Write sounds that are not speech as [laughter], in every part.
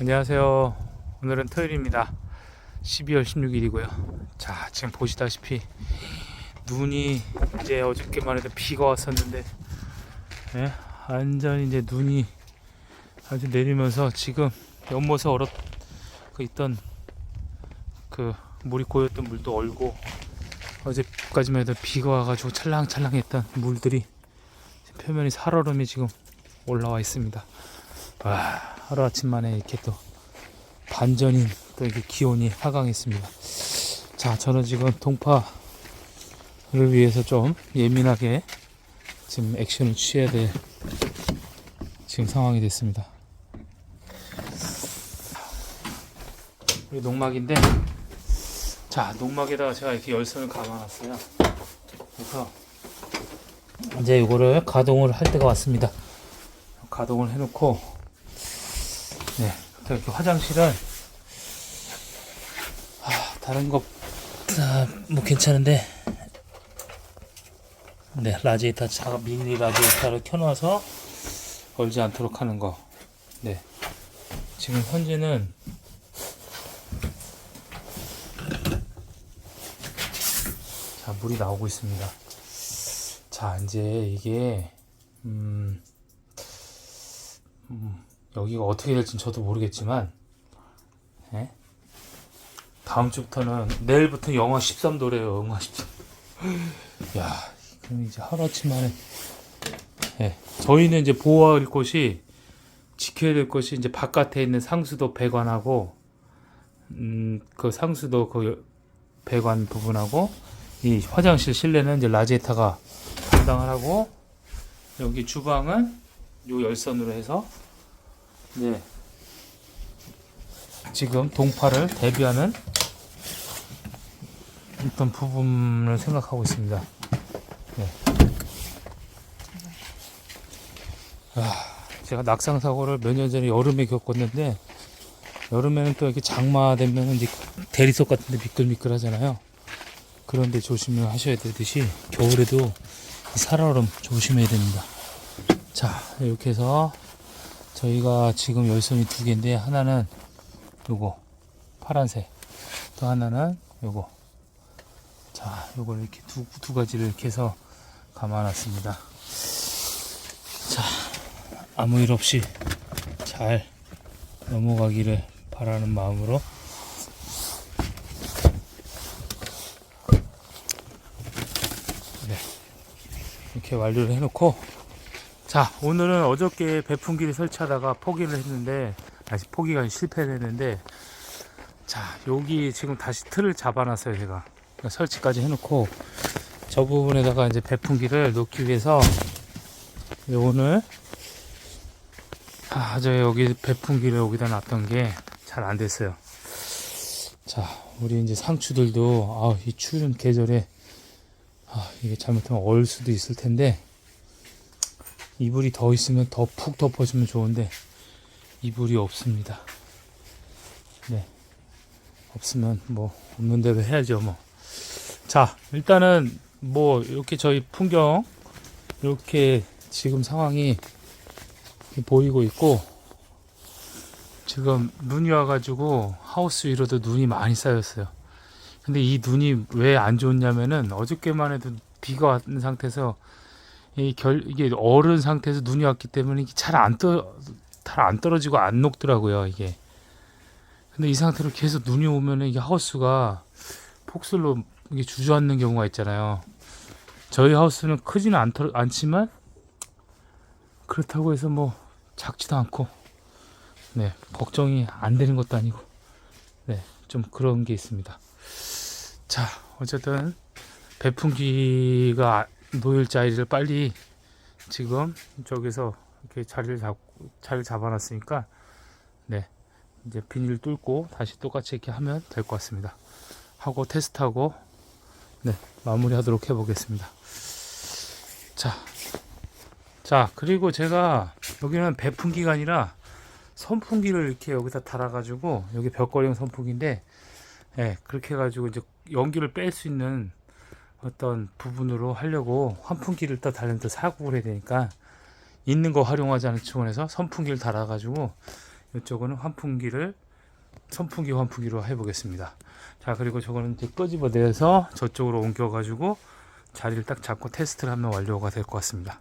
안녕하세요. 오늘은 토요일입니다. 12월 16일이고요. 자, 지금 보시다시피 눈이 이제 어저께만 해도 비가 왔었는데, 예, 완전히 이제 눈이 아주 내리면서 지금 연못에 얼어 그 있던 그 물이 고였던 물도 얼고 어제까지만 해도 비가 와가지고 찰랑찰랑했던 물들이 표면이 살얼음이 지금 올라와 있습니다. 와, 하루아침 만에 이렇게 또 반전인 또 이렇게 기온이 하강했습니다. 자, 저는 지금 동파를 위해서 좀 예민하게 지금 액션을 취해야 될 지금 상황이 됐습니다. 우리 농막인데, 자, 농막에다가 제가 이렇게 열선을 감아놨어요. 그래서 이제 이거를 가동을 할 때가 왔습니다. 가동을 해놓고 네, 또 이렇게 화장실은 아, 다른 것뭐 괜찮은데 네 라지에이터 작업 미니 라지에이터를 켜놔서 얼지 않도록 하는 거. 네, 지금 현재는 자 물이 나오고 있습니다. 자 이제 이게 음. 음, 여기가 어떻게 될지는 저도 모르겠지만 예? 다음 주부터는 내일부터 영하 13도래요 영하 13. [laughs] 야 그럼 이제 하루 아침 만에 예, 저희는 이제 보호할 곳이 지켜야 될 것이 이제 바깥에 있는 상수도 배관하고 음, 그 상수도 그 배관 부분하고 이 화장실 실내는 이제 라제타가 담당을 하고 여기 주방은 요 열선으로 해서 네 지금 동파를 대비하는 어떤 부분을 생각하고 있습니다. 네. 아, 제가 낙상 사고를 몇 년 전에 여름에 겪었는데 여름에는 또 이렇게 장마 되면 이제 대리석 같은 데 미끌미끌 하잖아요. 그런데 조심을 하셔야 되듯이 겨울에도 이 살얼음 조심해야 됩니다. 자 이렇게 해서 저희가 지금 열선이 두 개인데 하나는 요거 파란색. 또 하나는 요거. 자 요걸 이렇게 두, 두 가지를 이렇게 해서 감아놨습니다. 자 아무 일 없이 잘 넘어가기를 바라는 마음으로. 네. 이렇게 완료를 해놓고 자 오늘은 어저께 배풍기를 설치하다가 포기를 했는데 다시 포기가 실패를 했는데 자 여기 지금 다시 틀을 잡아놨어요 제가. 그러니까 설치까지 해놓고 저 부분에다가 이제 배풍기를 놓기 위해서 오늘 아 저 여기 배풍기를 여기다 놨던 게 잘 안 됐어요. 자 우리 이제 상추들도 아 이 추운 계절에 아 이게 잘못하면 얼 수도 있을 텐데 이불이 더 있으면 더 푹 덮어주면 좋은데 이불이 없습니다. 네. 없으면 뭐 없는 대로 해야죠 뭐. 자 일단은 뭐 이렇게 저희 풍경 이렇게 지금 상황이 보이고 있고 지금 눈이 와가지고 하우스 위로도 눈이 많이 쌓였어요. 근데 이 눈이 왜 안 좋냐면은 어저께만 해도 비가 왔는 상태에서 이 결, 이게 얼은 상태에서 눈이 왔기 때문에 잘안 떠, 잘 안 떨어지고 안 녹더라고요, 이게. 근데 이 상태로 계속 눈이 오면은 이게 하우스가 폭설로 이게 주저앉는 경우가 있잖아요. 저희 하우스는 크지는 않, 않지만 그렇다고 해서 뭐 작지도 않고 네, 걱정이 안 되는 것도 아니고 네, 좀 그런 게 있습니다. 자, 어쨌든 배풍기가 놓일 자리를 빨리 지금 저기서 이렇게 자리를 잡고 잘 잡아놨으니까 네 이제 비닐 뚫고 다시 똑같이 이렇게 하면 될 것 같습니다. 하고 테스트하고 네 마무리 하도록 해 보겠습니다. 자, 자 그리고 제가 여기는 배풍기가 아니라 선풍기를 이렇게 여기다 달아가지고 여기 벽걸이용 선풍기인데 네, 그렇게 해가지고 이제 연기를 뺄 수 있는 어떤 부분으로 하려고 환풍기를 또 달면 또 사고를 해야 되니까 있는 거 활용하지 않은 측면에서 선풍기를 달아가지고 이쪽은 환풍기를 선풍기 환풍기로 해보겠습니다. 자 그리고 저거는 이제 끄집어 내서 저쪽으로 옮겨가지고 자리를 딱 잡고 테스트를 하면 완료가 될 것 같습니다.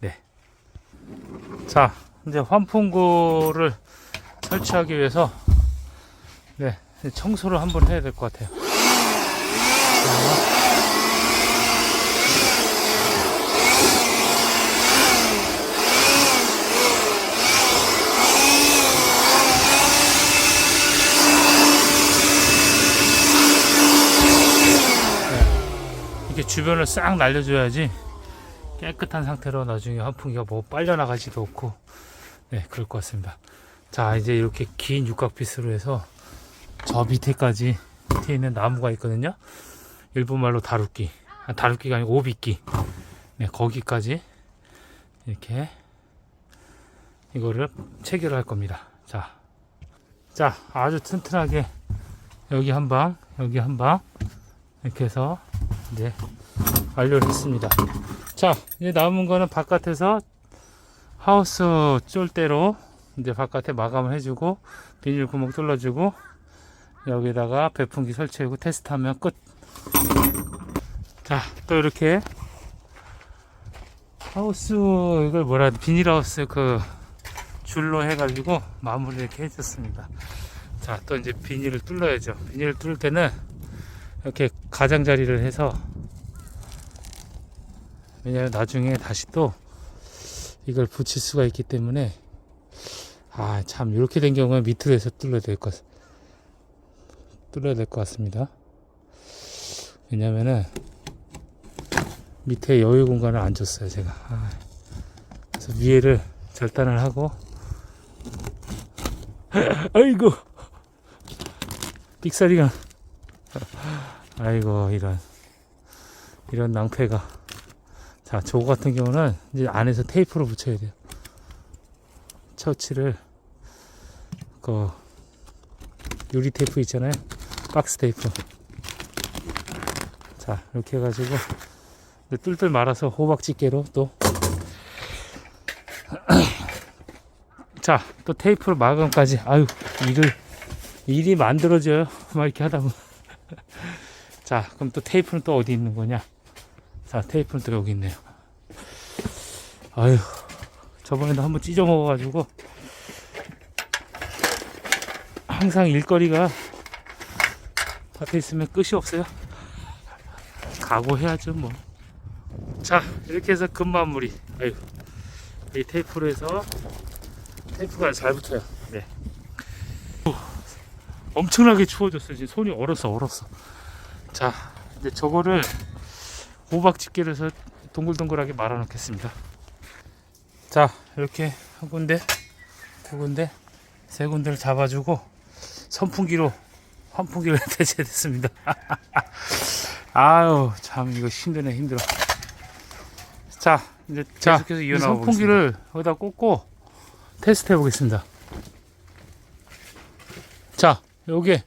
네. 자 이제 환풍구를 설치하기 위해서 네 청소를 한번 해야 될 것 같아요. 자. 이렇게 주변을 싹 날려줘야지 깨끗한 상태로 나중에 환풍기가 뭐 빨려나가지도 않고 네 그럴 것 같습니다. 자 이제 이렇게 긴 육각피스로 해서 저 밑에까지 밑에 있는 나무가 있거든요. 일본말로 다루기 아, 다루기가 아니고 오비기 네 거기까지 이렇게 이거를 체결할 겁니다. 자, 자 아주 튼튼하게 여기 한방 여기 한 방. 이렇게 해서 이제 완료를 했습니다. 자, 이제 남은 거는 바깥에서 하우스 쫄대로 이제 바깥에 마감을 해주고 비닐 구멍 뚫어주고 여기다가 배풍기 설치하고 테스트하면 끝. 자, 또 이렇게 하우스 이걸 뭐라 해야 돼? 비닐 하우스 그 줄로 해가지고 마무리 이렇게 해줬습니다. 자, 또 이제 비닐을 뚫어야죠. 비닐을 뚫을 때는 이렇게 가장자리를 해서 왜냐면 나중에 다시 또 이걸 붙일 수가 있기 때문에 아 참 이렇게 된 경우에 밑으로 해서 뚫어야 될 것 뚫어야 될 것 같습니다. 왜냐면은 밑에 여유 공간을 안 줬어요 제가. 아, 그래서 위에를 절단을 하고. [laughs] 아이고! 삑사리가 아이고 이런. 이런 낭패가. 자 저거 같은 경우는 이제 안에서 테이프로 붙여야 돼요. 처치를. 그 유리 테이프 있잖아요. 박스 테이프. 자 이렇게 해가지고 뚫뚫 말아서 호박 집게로 또. [clears throat] 자, 또 테이프로 마감까지. 아유, 일을, 일이 만들어져요. 막 이렇게 하다 보면. 자, 그럼 또 테이프는 또 어디 있는 거냐? 자, 테이프는 또 여기 있네요. 아유, 저번에도 한번 찢어 먹어가지고, 항상 일거리가 밭에 있으면 끝이 없어요. 각오해야죠, 뭐. 자, 이렇게 해서 금마무리. 아유, 이 테이프로 해서, 테이프가 잘 붙어요. 네. 오, 엄청나게 추워졌어요. 지금 손이 얼었어, 얼었어. 자, 이제 저거를 호박 집게로 해서 동글동글하게 말아 놓겠습니다. 자, 이렇게 한 군데, 두 군데, 세 군데를 잡아주고 선풍기로 환풍기를 대체됐습니다. [laughs] [laughs] 아유, 참 이거 힘드네, 힘들어. 자, 이제 자, 계속해서 이 이어나가고 선풍기를 여기다 꽂고 테스트 해보겠습니다. 자, 여기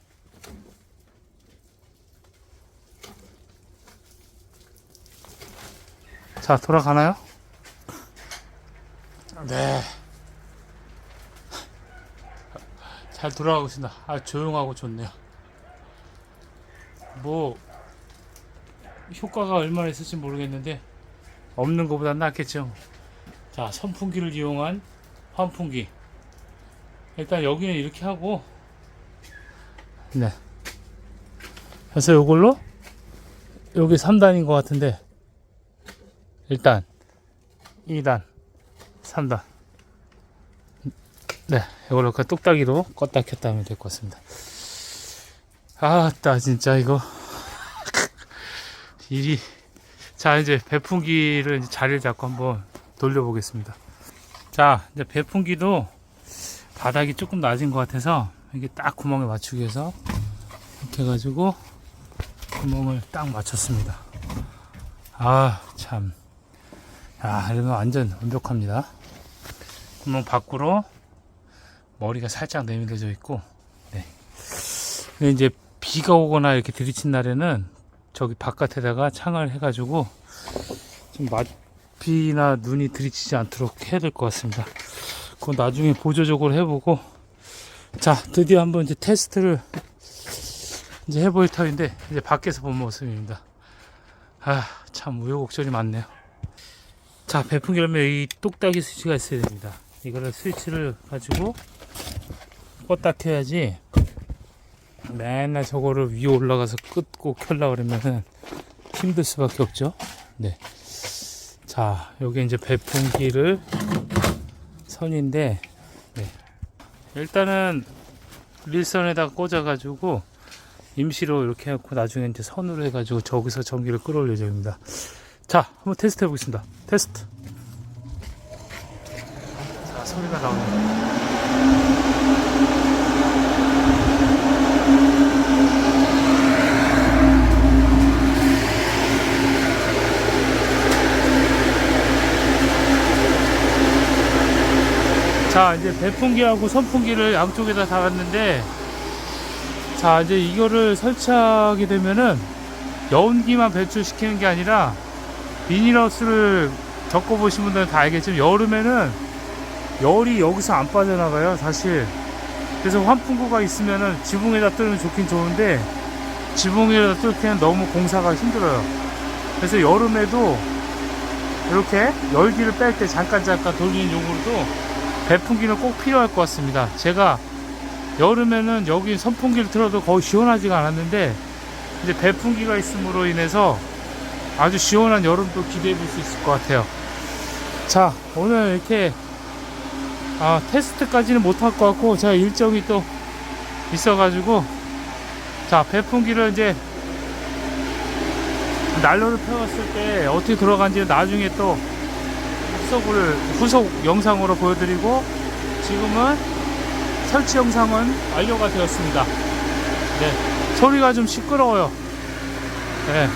자, 돌아가나요? 네. 잘 돌아가고 있습니다. 아, 조용하고 좋네요. 뭐, 효과가 얼마나 있을지 모르겠는데, 없는 것보다 낫겠죠. 자, 선풍기를 이용한 환풍기. 일단 여기는 이렇게 하고, 네. 그래서 이걸로, 여기 3단인 것 같은데, 일단. 2단. 3단. 네 이걸로 그 뚝딱이로 껐다 켰다 하면 될 것 같습니다. 아따 진짜 이거. [laughs] 일이. 자 이제 배풍기를 이제 자리를 잡고 한번 돌려보겠습니다. 자 이제 배풍기도 바닥이 조금 낮은 것 같아서 이게 딱 구멍에 맞추기 위해서 이렇게 해가지고 구멍을 딱 맞췄습니다. 아 참 아, 이러면 완전 완벽합니다. 구멍 밖으로 머리가 살짝 내밀어져 있고, 네. 근데 이제 비가 오거나 이렇게 들이친 날에는 저기 바깥에다가 창을 해가지고 좀 비나 눈이 들이치지 않도록 해야 될 것 같습니다. 그건 나중에 보조적으로 해보고 자, 드디어 한번 이제 테스트를 이제 해볼 터인데 이제 밖에서 본 모습입니다. 아, 참 우여곡절이 많네요. 자, 배풍기 열면 이 똑딱이 스위치가 있어야 됩니다. 이거를 스위치를 가지고 껐다 켜야지 맨날 저거를 위에 올라가서 끄고 켤라 그러면은 힘들 수밖에 없죠. 네. 자, 여기 이제 배풍기를 선인데, 네. 일단은 릴선에다가 꽂아 가지고 임시로 이렇게 해놓고 나중에 이제 선으로 해가지고 저기서 전기를 끌어올 예정입니다. 자, 한번 테스트 해보겠습니다. 테스트. 자, 소리가 나오네요. 자 이제 배풍기하고 선풍기를 양쪽에다 달았는데 자 이제 이거를 설치하게 되면은 여운기만 배출시키는 게 아니라 비닐하우스를 겪어보신 분들은 다 알겠지만 여름에는 열이 여기서 안 빠져나가요 사실 그래서 환풍구가 있으면은 지붕에다 뜨면 좋긴 좋은데 지붕에다 뚫기는 너무 공사가 힘들어요 그래서 여름에도 이렇게 열기를 뺄 때 잠깐 잠깐 돌리는 용으로도 배풍기는 꼭 필요할 것 같습니다. 제가 여름에는 여기 선풍기를 틀어도 거의 시원하지가 않았는데 이제 배풍기가 있음으로 인해서 아주 시원한 여름도 기대해 볼 수 있을 것 같아요. 자, 오늘 이렇게 아, 테스트까지는 못할 것 같고 제가 일정이 또 있어가지고 자, 배풍기를 이제 난로를 태웠을 때 어떻게 들어간지는 나중에 또 후속을 후속 영상으로 보여드리고 지금은 설치 영상은 완료가 되었습니다. 네, 소리가 좀 시끄러워요. 네,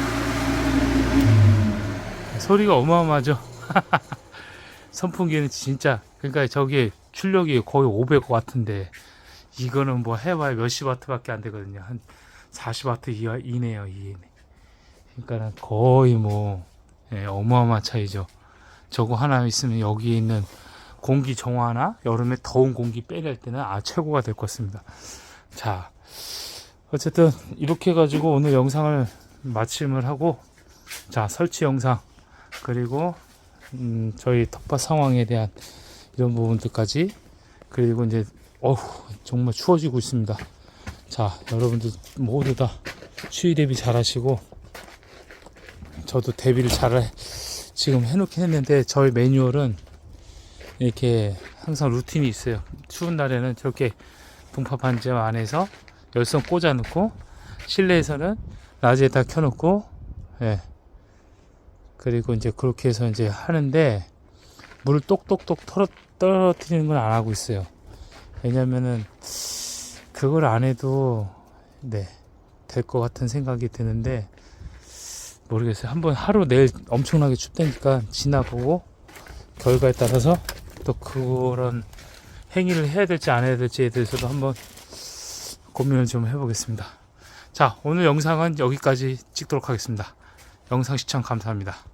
소리가 어마어마하죠. [laughs] 선풍기는 진짜 그러니까 저기 출력이 거의 500W 같은데 이거는 뭐 해봐야 몇십 와트밖에 안 되거든요. 한 40와트 이하 이내요 이내. 그러니까는 거의 뭐 예, 어마어마한 차이죠. 저거 하나 있으면 여기 있는 공기 정화나 여름에 더운 공기 빼낼 때는 아 최고가 될 것 같습니다. 자, 어쨌든 이렇게 해가지고 오늘 영상을 마침을 하고 자 설치 영상 그리고 음, 저희 텃밭 상황에 대한 이런 부분들까지 그리고 이제 어후 정말 추워지고 있습니다. 자 여러분들 모두 다 추위 대비 잘하시고 저도 대비를 잘 지금 해놓긴 했는데 저희 매뉴얼은 이렇게 항상 루틴이 있어요. 추운 날에는 저렇게 분파 반점 안에서 열선 꽂아 놓고 실내에서는 낮에 다 켜놓고 예. 그리고 이제 그렇게 해서 이제 하는데 물을 똑똑똑 털어 떨어뜨리는 건 안 하고 있어요. 왜냐면은 그걸 안 해도 네 될 것 같은 생각이 드는데 모르겠어요. 한번 하루 내일 엄청나게 춥다니까 지나보고 결과에 따라서 또 그런 행위를 해야 될지 안 해야 될지에 대해서도 한번 고민을 좀 해보겠습니다. 자, 오늘 영상은 여기까지 찍도록 하겠습니다. 영상 시청 감사합니다.